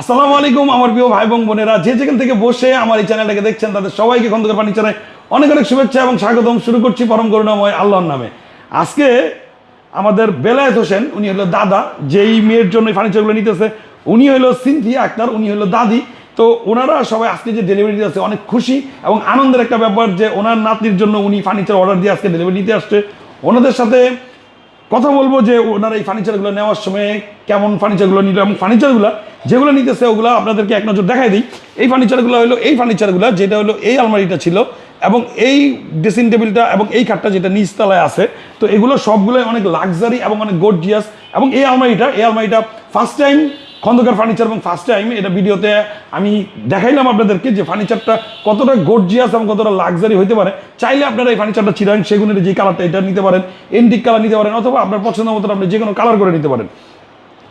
আসসালামু আলাইকুম, আমার প্রিয় ভাই বোন বোনেরা। যে যেখান থেকে বসে আমার এই চ্যানেলটাকে দেখছেন, তাদের সবাইকে খন্দকার পানি ফার্নিচারে অনেক অনেক শুভেচ্ছা এবং স্বাগতম। শুরু করছি পরম করুণাময় আল্লাহর নামে। আজকে আমাদের বেলায়েত হোসেন, উনি হলো দাদা, যেই মেয়ের জন্য ফার্নিচারগুলো নিতেছে, উনি হলো সিনথিয়া আক্তার, উনি হলো দাদি। তো ওনারা সবাই আজকে যে ডেলিভারি দিতে আসছে অনেক খুশি এবং আনন্দের একটা ব্যাপার যে ওনার নাতনির জন্য উনি ফার্নিচার অর্ডার দিয়ে আজকে ডেলিভারি দিতে আসছে। ওনাদের সাথে কথা বলব যে ওনারা এই ফার্নিচারগুলো নেওয়ার সময় কেমন ফার্নিচারগুলো নিল এবং ফার্নিচারগুলো যেগুলো নিতেছে ওগুলো আপনাদেরকে এক নজর দেখাই দিই। এই ফার্নিচারগুলো হলো, এই ফার্নিচারগুলো যেটা হলো এই আলমারিটা ছিল এবং এই ড্রেসিং টেবিলটা এবং এই খাটটা যেটা নিচতলায় আছে, তো এগুলো সবগুলোই অনেক লাক্সারি এবং অনেক গর্জিয়াস এবং এই আলমারিটা এই আলমারিটা ফার্স্ট টাইম খন্দকার ফার্নিচার এবং ফার্স্ট টাইম এটা ভিডিওতে আমি দেখাইলাম আপনাদেরকে যে ফার্নিচারটা কতটা গর্জিয়াস এবং কতটা লাক্সারি হতে পারে। চাইলে আপনারা এই ফার্নিচারটা চিরাং সেগুনের যে কালারটা এটা নিতে পারেন এন্টিক কালার নিতে পারেন, অথবা আপনার পছন্দ মতো আপনি যে কোনো কালার করে নিতে পারেন।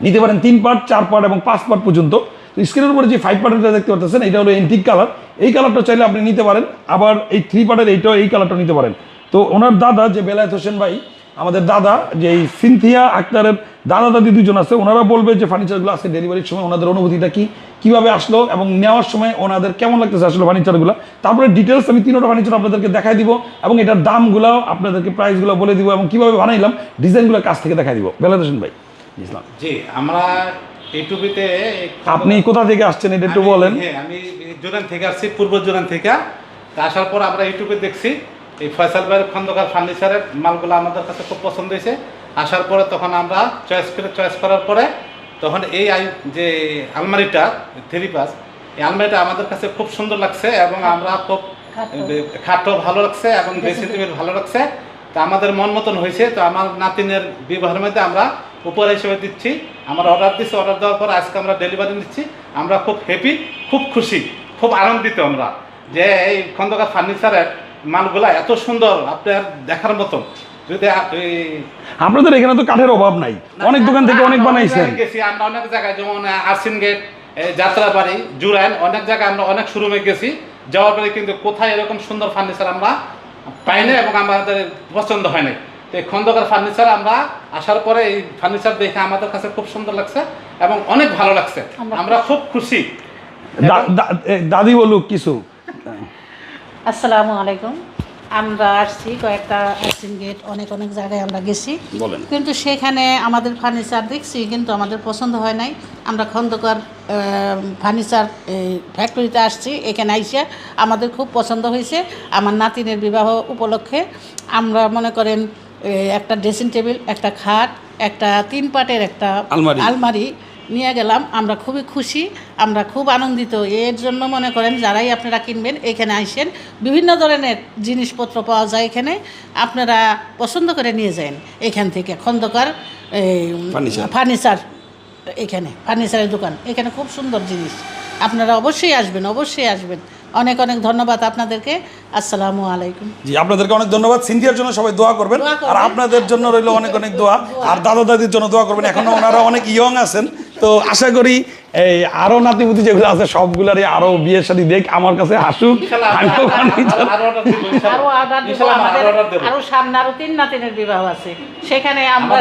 নিতে পারেন তিন পার্ট চার পার্ট এবং পাঁচ পার্ট পর্যন্ত। তো স্ক্রিনের উপরে যে ফাইভ পার্টেরটা দেখতে পাচ্ছেন এটা হলো এন্টিক কালার এই কালারটা চাইলে আপনি নিতে পারেন, আবার এই থ্রি পার্টের এইটাও এই কালারটা নিতে পারেন। তো ওনার দাদা যে বেলায়েত হোসেন ভাই আমাদের দাদা যে এই সিনথিয়া আক্তারের দাদা দাদি দুজন আছে ওনারা বলবে যে ফার্নিচারগুলো আজকে ডেলিভারির সময় ওনাদের অনুভূতিটা কি কীভাবে আসলো এবং নেওয়ার সময় ওনাদের কেমন লাগতেছে আসলে ফার্নিচারগুলো তারপরে ডিটেলস আমি তিনোটা ফার্নিচার আপনাদেরকে দেখাই দিব এবং এটার দামগুলো আপনাদেরকে প্রাইসগুলো বলে দিব এবং কীভাবে বানাইলাম ডিজাইনগুলো কাছ থেকে দেখাই দিব। বেলায়েত হোসেন ভাই ইসলাম। জি আমরা ইউটিউবিতে আপনি কোথা থেকে আসছেন এটা একটু বলেন। হ্যাঁ আমি জোরান থেকে আসছি পূর্ব জোরান থেকে। আসার পর আমরা ইউটিউবে দেখছি। এই ফয়সাল ভাইয়ের খন্দকার ফার্নিচারের মালগুলো আমাদের কাছে খুব পছন্দ হয়েছে। আসার পরে তখন আমরা চয়েস করে চয়েস করার পরে তখন এই আই- যে আলমারিটা থ্রি পাস এই আলমারিটা আমাদের কাছে খুব সুন্দর লাগছে এবং আমরা খুব খাটো। খাটো ভালো লাগছে এবং ড্রেসিং টেবিল ভালো লাগছে। তো আমাদের মন মতন হয়েছে। তো আমার নাতিনের বিবাহের মধ্যে আমরা উপহার হিসেবে দিচ্ছি। আমরা অর্ডার দিচ্ছি অর্ডার দেওয়ার পর আজকে আমরা ডেলিভারি দিচ্ছি আমরা খুব হ্যাপি খুব খুশি খুব আনন্দিত আমরা যে এই খন্দকার ফার্নিচারের মালগুলা এত সুন্দর আপনার দেখার মতন যদি আপনাদের এখানে তো কাঠের অভাব নাই। অনেক দোকান থেকে অনেক বানাইছেন। গেছি আমরা অনেক জায়গায় যেমন আরসিন গেট যাত্রাবাড়ি জুরাইন অনেক জায়গায় আমরা অনেক শোরুমে গেছি। যাওয়ার পরে কিন্তু কোথায় এরকম সুন্দর ফার্নিচার আমরা পাই না এবং আমাদের পছন্দ হয় নাই। তো এই খন্দকার ফার্নিচার আমরা আসার পরে এই ফার্নিচার দেখে আমাদের কাছে খুব সুন্দর লাগছে এবং অনেক ভালো লাগছে। আমরা খুব খুশি। দাদি বলুক কিছু। আসসালামু আলাইকুম। আমরা আসছি কয়েকটা আর্সিন গেট অনেক অনেক জায়গায় আমরা গেছি। বলেন। কিন্তু সেখানে আমাদের ফার্নিচার দেখছি কিন্তু আমাদের পছন্দ হয় নাই। আমরা খন্দকার ফার্নিচার ফ্যাক্টরিতে আসছি এখানে আইসে আমাদের খুব পছন্দ হয়েছে। আমার নাতিনের বিবাহ উপলক্ষে আমরা মনে করেন একটা ড্রেসিং টেবিল একটা খাট একটা তিন পাটের একটা আলমারি। নিয়ে গেলাম। আমরা খুবই খুশি আমরা খুব আনন্দিত। এর জন্য মনে করেন যারাই আপনারা কিনবেন এখানে আইসেন বিভিন্ন ধরনের জিনিসপত্র পাওয়া যায় এখানে। আপনারা পছন্দ করে নিয়ে যান এখান থেকে। খন্দকার. ফার্নিচার। এখানে ফার্নিচারের দোকান। এখানে খুব সুন্দর জিনিস। আপনারা অবশ্যই আসবেন অবশ্যই আসবেন। অনেক অনেক ধন্যবাদ আপনাদেরকে। আসসালামু আলাইকুম। জি আপনাদেরকে অনেক ধন্যবাদ। সিন্ধিয়ার জন্য সবাই দোয়া করবেন। আর আপনাদের জন্য রইল অনেক অনেক দোয়া। আর দাদা দাদির জন্য দোয়া করবেন। এখনও ওনারা অনেক ইয়ং আছেন। তো আশা করি এই আরও নাতিপুতি যেগুলো আছে সবগুলারই আরও বিয়ের সাথে দেখ আমার কাছে হাসুক আরও সামনে আরও তিন নাতিনের বিবাহ আছে। সেখানে আমরা।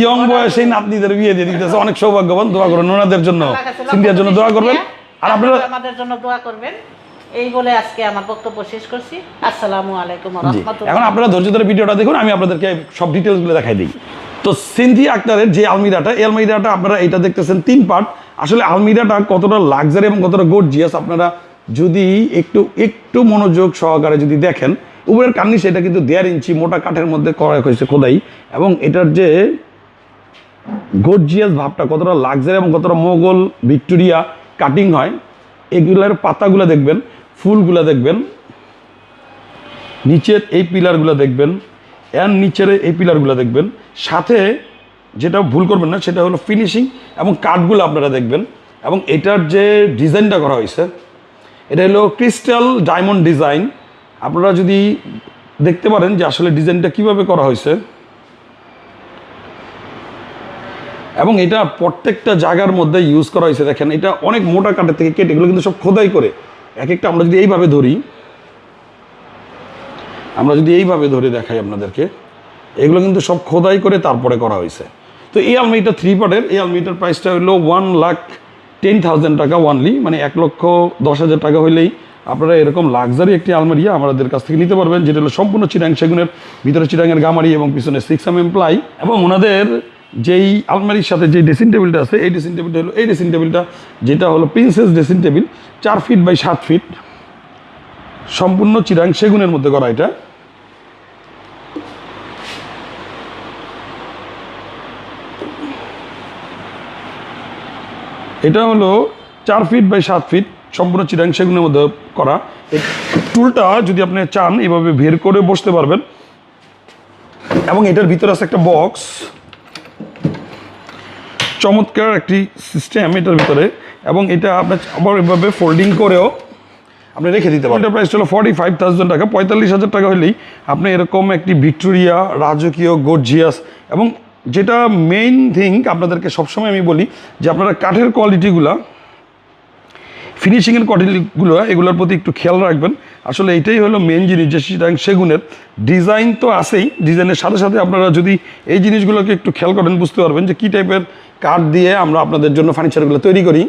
ইয়ং বয়সে নাতনিদের বিয়ে দিয়ে দিতেছে অনেক সৌভাগ্যবান দোয়া করবেন ওনাদের জন্য। সিন্ধিয়ার জন্য দোয়া করবেন। আর আপনারা আমাদের জন্য দোয়া করবেন। এই বলে আজকে আমার বক্তব্য শেষ করছি। আসসালামু আলাইকুম ওয়া এখন আপনারা ধৈর্য ধরে ভিডিওটা দেখুন আমি আপনাদেরকে সব ডিটেলসগুলো দেখাই দিই। তো সিন্ধি আক্তারের যে আলমিরাটা, এই আলমিরাটা আপনারা এটা দেখতেছেন তিন পার্ট। আসলে আলমিরাটা কতটা লাক্সারি এবং কতটা গর্জিয়াস আপনারা যদি একটু একটু মনোযোগ সহকারে যদি দেখেন, উপরের কার্নিশ এটা কিন্তু দেড় ইঞ্চি মোটা কাঠের মধ্যে করা হয়েছে খোদাই। এবং এটার যে গর্জিয়াস ভাবটা, কতটা লাক্সারি এবং কতটা মোগল ভিক্টোরিয়া কাটিং হয়, এগুলার পাতাগুলো দেখবেন, ফুলগুলো দেখবেন, নিচের এই পিলারগুলো দেখবেন। এর নিচের এই পিলারগুলো দেখবেন। সাথে যেটা ভুল করবেন না, সেটা হলো ফিনিশিং এবং কাঠগুলো আপনারা দেখবেন। এবং এটার যে ডিজাইনটা করা হয়েছে, এটা হলো ক্রিস্টাল ডায়মন্ড ডিজাইন আপনারা যদি দেখতে পারেন যে আসলে ডিজাইনটা কীভাবে করা হয়েছে। এবং এটা প্রত্যেকটা জায়গার মধ্যে ইউজ করা হয়েছে। দেখেন, এটা অনেক মোটা কাঠের থেকে কেটে, এগুলো কিন্তু সব খোদাই করে। এক একটা আমরা যদি এইভাবে ধরি আমরা যদি এইভাবে ধরে দেখাই আপনাদেরকে, এগুলো কিন্তু সব খোদাই করে তারপরে করা হয়েছে। তো এই আলমারিটা থ্রি পার্টের, এই আলমিটার প্রাইসটা হলো ওয়ান লাখ টেন থাউজেন্ড টাকা ওয়ানলি মানে এক লক্ষ দশ হাজার টাকা হলেই আপনারা এরকম লাক্সারি একটি আলমারি আমাদের কাছ থেকে নিতে পারবেন, যেটা হলো সম্পূর্ণ চিরাং সেগুনের, ভিতরে চিরাঙের গামারি এবং পিছনে সিক্স এম এম প্লাই এবং ওনাদের যেই আলমারির সাথে যে ড্রেসিং টেবিলটা আছে, এই ড্রেসিং টেবিলটা হলো, এই ড্রেসিং টেবিলটা যেটা হলো প্রিন্সেস ড্রেসিং টেবিল চার ফিট বাই সাত ফিট সম্পূর্ণ চিরাং সেগুনের মধ্যে করা এটা। এটা হলো চার ফিট বাই সাত ফিট সম্পূর্ণ চিরাং সেগুনের মধ্যে করা। টুলটা যদি আপনি চান এভাবে বের করে বসতে পারবেন। এবং এটার ভিতরে আছে একটা বক্স। চমৎকার একটি সিস্টেম এটার ভিতরে। এবং এটা আপনার আবার এভাবে ফোল্ডিং করেও আপনি রেখে দিতে পারেন। এটা প্রাইস হলো ফর্টি ফাইভ থাউজেন্ড টাকা, পঁয়তাল্লিশ হাজার টাকা হলেই আপনি এরকম একটি ভিক্টোরিয়া, রাজকীয়, গর্জিয়াস এবং যেটা মেইন থিং আপনাদেরকে সবসময় আমি বলি যে আপনারা কাঠের কোয়ালিটিগুলো ফিনিশিংয়ের কোয়ালিটিগুলো এগুলোর প্রতি একটু খেয়াল রাখবেন। আসলে এটাই হলো মেন জিনিস যে সেটা সেগুনের ডিজাইন তো আসেই ডিজাইনের সাথে সাথে আপনারা যদি এই জিনিসগুলোকে একটু খেয়াল করেন, বুঝতে পারবেন যে কী টাইপের কাঠ দিয়ে আমরা আপনাদের জন্য ফার্নিচারগুলো তৈরি করি।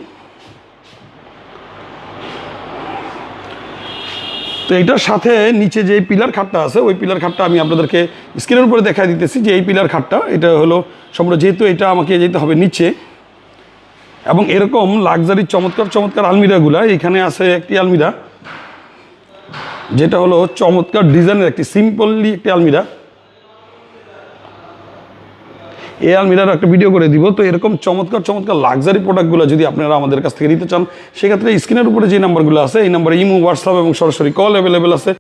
তো এইটার সাথে নিচে যে পিলার খাটটা আছে, ওই পিলার খাটটা আমি আপনাদেরকে স্ক্রিনের উপরে দেখা দিতেছি যে এই পিলার খাটটা। এটা হলো সম্পূর্ণ যেহেতু এটা আমাকে যেতে হবে নিচে। এবং এরকম লাক্সারি চমৎকার চমৎকার আলমিরাগুলা, এখানে আছে একটি আলমিরা। যেটা হলো চমৎকার ডিজাইনের একটি সিম্পললি একটি আলমিরা। এই আলমিরার একটা ভিডিও করে দিব। তো এরকম চমৎকার চমৎকার লাক্সারি প্রোডাক্টগুলো যদি আপনারা আমাদের কাছ থেকে নিতে চান, সেক্ষেত্রে স্ক্রিনের উপরে যে নাম্বারগুলো আছে, এই নাম্বারে ইমো হোয়াটসঅ্যাপ এবং সরাসরি কল অ্যাভেলেবেল আছে।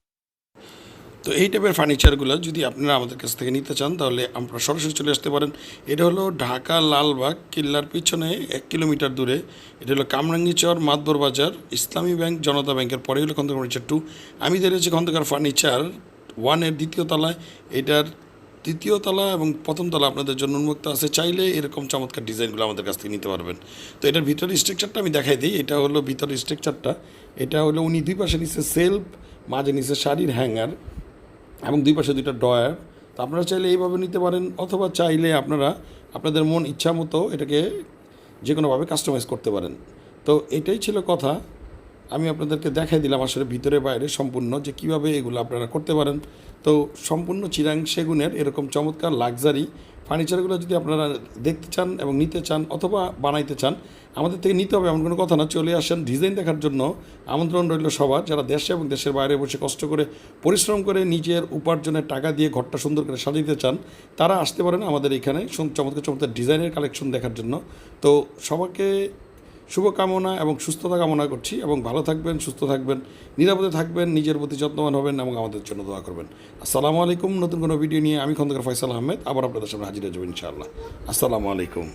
তো এই টাইপের ফার্নিচারগুলো যদি আপনারা আমাদের কাছ থেকে নিতে চান, তাহলে আপনারা সরাসরি চলে আসতে পারেন। এটা হলো ঢাকা লালবাগ কিল্লার পিছনে এক কিলোমিটার দূরে। এটা হলো কামরাঙ্গিচর মাতবর বাজার, ইসলামী ব্যাংক, জনতা ব্যাংকের পরে হলো খন্দকার ফার্নিচার টু আমি দাঁড়িয়েছি খন্দকার ফার্নিচার ওয়ানের দ্বিতীয় তলায়। এটার তৃতীয় তলা এবং প্রথম তলা আপনাদের জন্য উন্মুক্ত আছে। চাইলে এরকম চমৎকার ডিজাইনগুলো আমাদের কাছ থেকে নিতে পারবেন। তো এটার ভিতরের স্ট্রাকচারটা আমি দেখাই দিই। এটা হলো ভিতরের স্ট্রাকচারটা এটা হলো উনি দুই পাশে নিচে সেলফ মাঝে নিচে শাড়ির হ্যাঙ্গার এবং দুই পাশে দুইটা ডয়ার তো আপনারা চাইলে এইভাবে নিতে পারেন অথবা চাইলে আপনারা আপনাদের মন ইচ্ছা মতো এটাকে যে কোনোভাবে কাস্টমাইজ করতে পারেন। তো এটাই ছিল কথা। আমি আপনাদেরকে দেখাই দিলাম আসলে ভিতরে বাইরে সম্পূর্ণ যে কীভাবে এগুলো আপনারা করতে পারেন। তো সম্পূর্ণ চিরাং সেগুনের এরকম চমৎকার লাক্সারি ফার্নিচারগুলো যদি আপনারা দেখতে চান এবং নিতে চান অথবা বানাইতে চান, আমাদের থেকে নিতে হবে এমন কোনো কথা না। চলে আসেন ডিজাইন দেখার জন্য আমন্ত্রণ রইল সবার। যারা দেশে এবং দেশের বাইরে বসে কষ্ট করে, পরিশ্রম করে নিজের উপার্জনের টাকা দিয়ে ঘরটা সুন্দর করে সাজাইতে চান, তারা আসতে পারেন আমাদের এখানে। চমৎকার চমৎকার ডিজাইনের কালেকশন দেখার জন্য। তো সবাইকে শুভকামনা এবং সুস্থতা কামনা করছি এবং ভালো থাকবেন, সুস্থ থাকবেন, নিরাপদে থাকবেন, নিজের প্রতি যত্নবান হবেন এবং আমাদের জন্য দোয়া করবেন। আসসালামু আলাইকুম, নতুন কোনো ভিডিও নিয়ে আমি খন্দকার ফয়সাল আহমেদ, আবার আপনাদের সামনে হাজির হয়ে যাব ইনশাআল্লাহ। আসসালামু আলাইকুম।